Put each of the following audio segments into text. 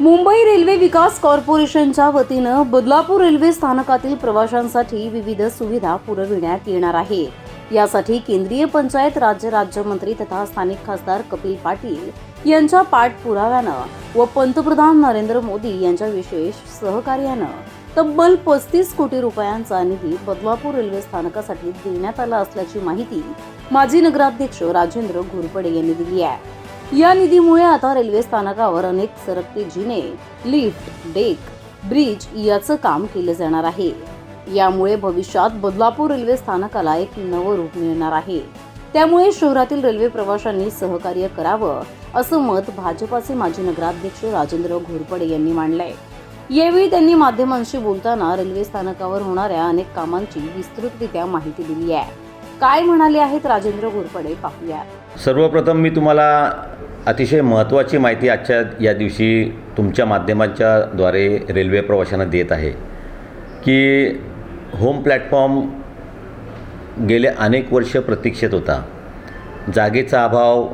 Mumbai railway विकास कॉर्पोरेशनच्या वतीनं Badlapur railway स्थानकातील प्रवाशांसाठी विविध सुविधा पुरविण्यात येणार आहे. यासाठी केंद्रीय पंचायत राज्य राज्यमंत्री तथा स्थानिक खासदार कपिल पाटील यांच्या पाठपुराव्यानं व पंतप्रधान नरेंद्र मोदी यांच्या विशेष सहकार्यानं तब्बल पस्तीस कोटी रुपयांचा निधी बदलापूर रेल्वे स्थानकासाठी देण्यात आला असल्याची माहिती माजी नगराध्यक्ष राजेंद्र घोरपडे यांनी दिली आहे. या निधीमुळे आता रेल्वे स्थानकावर अनेक सरकते जिने लिफ्ट डेक ब्रिज याचं काम केलं जाणार आहे. यामुळे भविष्यात बदलापूर रेल्वे स्थानकाला एक नवं रूप मिळणार आहे. त्यामुळे शहरातील रेल्वे प्रवाशांनी सहकार्य करावं असं मत भाजपाचे माजी नगराध्यक्ष राजेंद्र घोरपडे यांनी मांडलंय. यावेळी त्यांनी माध्यमांशी बोलताना रेल्वे स्थानकावर होणाऱ्या अनेक कामांची विस्तृतरित्या माहिती दिली आहे. काय म्हणाले आहेत राजेंद्र घोरपडे? पाहूया. सर्वप्रथम मी तुम्हाला अतिशय महत्त्वाची माहिती आजच्या या दिवशी तुमच्या माध्यमाच्या द्वारे रेल्वे प्रवाशांना देत आहे की होम प्लॅटफॉर्म गेले अनेक वर्ष प्रतीक्षेत होता. जागेचा अभाव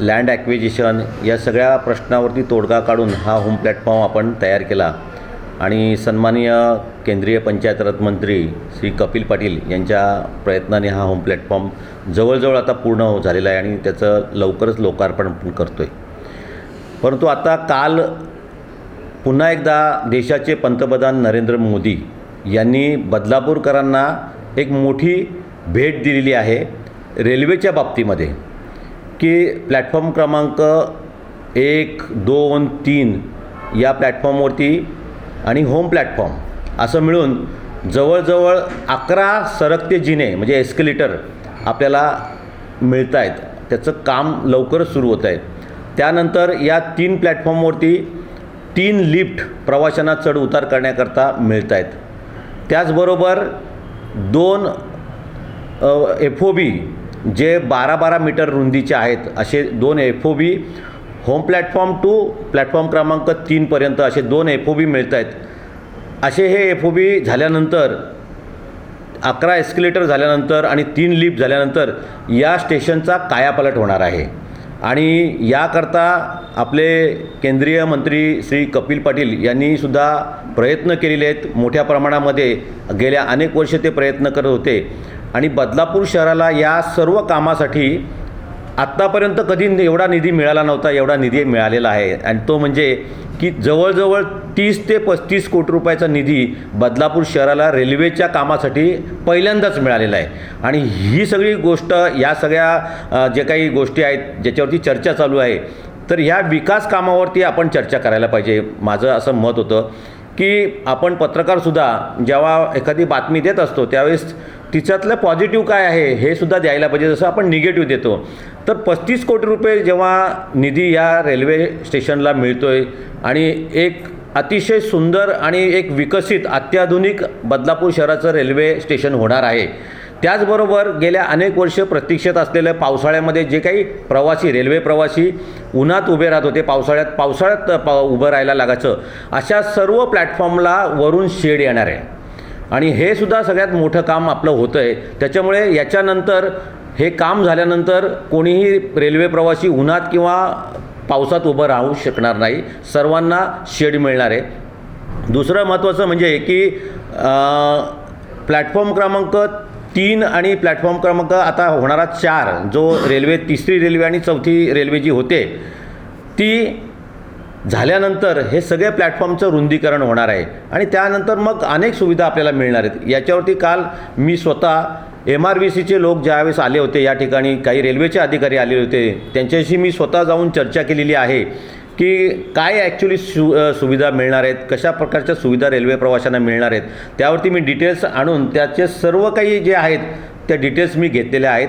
लँड ॲक्विजिशन या सगळ्या प्रश्नावरती तोडगा काढून हा होम प्लॅटफॉर्म आपण तयार केला. आणि सन्माननीय केंद्रीय पंचायतराज मंत्री श्री कपिल पाटील यांच्या प्रयत्नाने हा होम प्लॅटफॉर्म जवळजवळ आता पूर्ण हो- झालेला आहे आणि त्याचं लवकरच लोकार्पण आपण करतो आहे परंतु आता काल पुन्हा एकदा देशाचे पंतप्रधान नरेंद्र मोदी यांनी बदलापूरकरांना एक मोठी भेट दिलेली आहे रेल्वेच्या बाबतीमध्ये की प्लॅटफॉर्म क्रमांक एक दोन तीन या प्लॅटफॉर्मवरती आणि होम प्लॅटफॉर्म असं मिळून जवळजवळ अकरा सरकते जिने म्हणजे एस्केलेटर आपल्याला मिळत आहेत त्याचं काम लवकरच सुरू होत आहे त्यानंतर या तीन प्लॅटफॉर्मवरती तीन लिफ्ट प्रवाशांना चढ उतार करण्याकरता मिळत आहेत त्याचबरोबर दोन एफ ओ बी जे बारा बारा मीटर रुंदीचे आहेत असे दोन F O B home platform two platform क्रमांक तीनपर्यंत असे दोन एफ ओ बी मिळत आहेत असे हे एफ ओ बी झाल्यानंतर अकरा एस्किलेटर झाल्यानंतर आणि तीन लिफ्ट झाल्यानंतर या स्टेशनचा कायापालट होणार आहे. आणि याकरता आपले केंद्रीय मंत्री श्री कपिल पाटील यांनीसुद्धा प्रयत्न केलेले आहेत. मोठ्या प्रमाणामध्ये गेल्या अनेक वर्ष ते प्रयत्न करत होते. आणि बदलापूर शहराला या सर्व कामासाठी आत्तापर्यंत कधी एवढा निधी मिळाला नव्हता एवढा निधी मिळालेला आहे. आणि तो म्हणजे की जवळजवळ तीस ते पस्तीस कोटी रुपयाचा निधी बदलापूर शहराला रेल्वेच्या कामासाठी पहिल्यांदाच मिळालेला आहे. आणि ही सगळी गोष्ट या सगळ्या जे काही गोष्टी आहेत ज्याच्यावरती चर्चा चालू आहे तर ह्या विकास कामावरती आपण चर्चा करायला पाहिजे. माझं असं मत होतं. की आपण पत्रकारसुद्धा जेव्हा एखादी बातमी देत असतो त्यावेळेस तिच्यातलं पॉझिटिव्ह काय आहे हे सुद्धा द्यायला पाहिजे. जसं आपण निगेटिव्ह देतो. तर पस्तीस कोटी रुपये जेव्हा निधी या रेल्वे स्टेशनला मिळतो आहे आणि एक अतिशय सुंदर आणि एक विकसित अत्याधुनिक बदलापूर शहराचं रेल्वे स्टेशन होणार आहे त्याचबरोबर गेल्या अनेक वर्ष प्रतीक्षेत असलेल्या पावसाळ्यामध्ये जे काही प्रवासी रेल्वे प्रवासी उन्हात उभे राहत होते पावसाळ्यात पावसाळ्यात पा उभं राहायला लागायचं अशा सर्व प्लॅटफॉर्मला वरून शेड येणार आहे. आणि हे सुद्धा सगळ्यात मोठं काम आपलं होतं आहे त्याच्यामुळे याच्यानंतर हे काम झाल्यानंतर कोणीही रेल्वे प्रवासी उन्हात किंवा पावसात उभं राहू शकणार नाही. सर्वांना शेड मिळणार आहे. दुसरं महत्त्वाचं म्हणजे की प्लॅटफॉर्म क्रमांक तीन आणि प्लॅटफॉर्म क्रमांक आता होणारा चार जो रेल्वे तिसरी रेल्वे आणि चौथी रेल्वे जी होते ती झाल्यानंतर हे सगळे प्लॅटफॉर्मचं रुंदीकरण होणार आहे. आणि त्यानंतर मग अनेक सुविधा आपल्याला मिळणार आहेत. याच्यावरती काल मी स्वतः एम आर व्ही सीचे लोक ज्यावेळेस आले होते या ठिकाणी काही रेल्वेचे अधिकारी आले होते त्यांच्याशी मी स्वतः जाऊन चर्चा केलेली आहे. की काय ॲक्च्युली सु सुविधा मिळणार आहेत? कशा प्रकारच्या सुविधा रेल्वे प्रवाशांना मिळणार आहेत? त्यावरती मी डिटेल्स आणून त्याचे सर्व काही जे आहेत त्या डिटेल्स मी घेतलेल्या आहेत.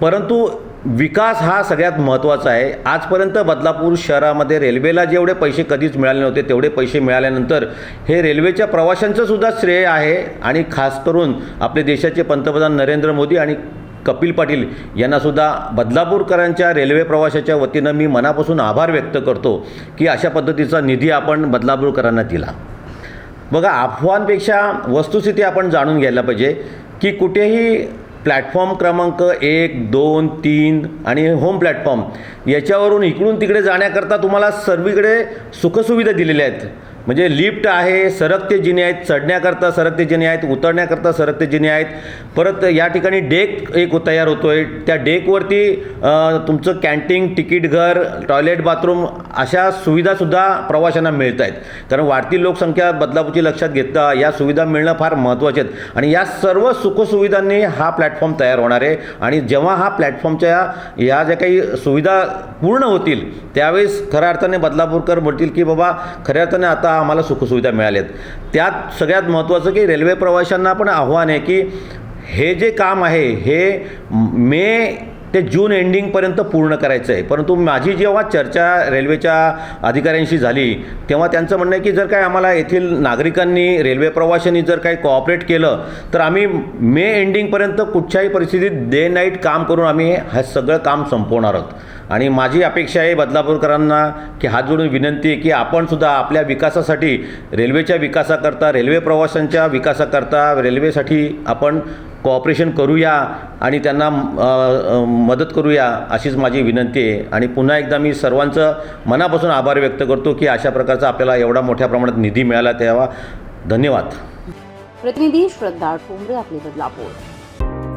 परंतु विकास हा सगळ्यात महत्त्वाचा आहे. आजपर्यंत बदलापूर शहरामध्ये रेल्वेला जेवढे पैसे कधीच मिळाले नव्हते तेवढे पैसे मिळाल्यानंतर हे रेल्वेच्या प्रवाशांचंसुद्धा श्रेय आहे. आणि खास करून आपले देशाचे पंतप्रधान नरेंद्र मोदी आणि कपिल पाटील यांनासुद्धा बदलापूरकरांच्या रेल्वे प्रवाशाच्या वतीनं मी मनापासून आभार व्यक्त करतो की अशा पद्धतीचा निधी आपण बदलापूरकरांना दिला. बघा अफवांपेक्षा वस्तुस्थिती आपण जाणून घ्यायला पाहिजे की कुठेही प्लॅटफॉर्म क्रमांक एक दोन तीन आणि होम प्लॅटफॉर्म याच्यावरून इकडून तिकडे जाण्याकरता तुम्हाला सर्वीकडे सुखसुविधा दिलेल्या आहेत. म्हणजे लिफ्ट आहे सरकते जिने आहेत चढण्याकरता सरकते जिने आहेत उतरण्याकरता सरकते जिने आहेत. परत या ठिकाणी डेक एक तयार होतो आहे त्या डेकवरती तुमचं कॅन्टीन तिकीट घर टॉयलेट बाथरूम अशा सुविधासुद्धा प्रवाशांना मिळत आहेत. कारण वाढती लोकसंख्या बदलापूरची लक्षात घेता या सुविधा मिळणं फार महत्त्वाचे आहेत. आणि या सर्व सुखसुविधांनी हा प्लॅटफॉर्म तयार होणार आहे. आणि जेव्हा हा प्लॅटफॉर्मच्या या ज्या काही सुविधा पूर्ण होतील त्यावेळेस खऱ्या अर्थाने बदलापूरकर म्हणतील की बाबा खऱ्या अर्थाने आता आम्हाला सुखसुविधा मिळाल्या आहेत त्यात सगळ्यात महत्त्वाचं की रेल्वे प्रवाशांना पण आव्हान आहे की हे जे काम आहे हे मे ते जून एंडिंगपर्यंत पूर्ण करायचं आहे. परंतु माझी जेव्हा चर्चा रेल्वेच्या अधिकाऱ्यांशी झाली तेव्हा त्यांचं म्हणणं आहे की जर काय आम्हाला येथील नागरिकांनी रेल्वे प्रवाशांनी जर काही कोऑपरेट केलं तर आम्ही मे एंडिंगपर्यंत कुठच्याही परिस्थितीत डे नाईट काम करून आम्ही हे सगळं काम संपवणार आहोत. आणि माझी अपेक्षा आहे बदलापूरकरांना की हात जोडून विनंती आहे की आपणसुद्धा आपल्या विकासासाठी रेल्वेच्या विकासाकरता रेल्वे प्रवाशांच्या विकासाकरता रेल्वेसाठी आपण कॉपरेशन करूया आणि त्यांना मदत करूया अशीच माझी विनंती आहे. आणि पुन्हा एकदा मी सर्वांचं मनापासून आभार व्यक्त करतो की अशा प्रकारचा आपल्याला एवढा मोठ्या प्रमाणात निधी मिळाला तेव्हा. धन्यवाद. प्रतिनिधी श्रद्धा ठोंबरे आपले बदलापूर.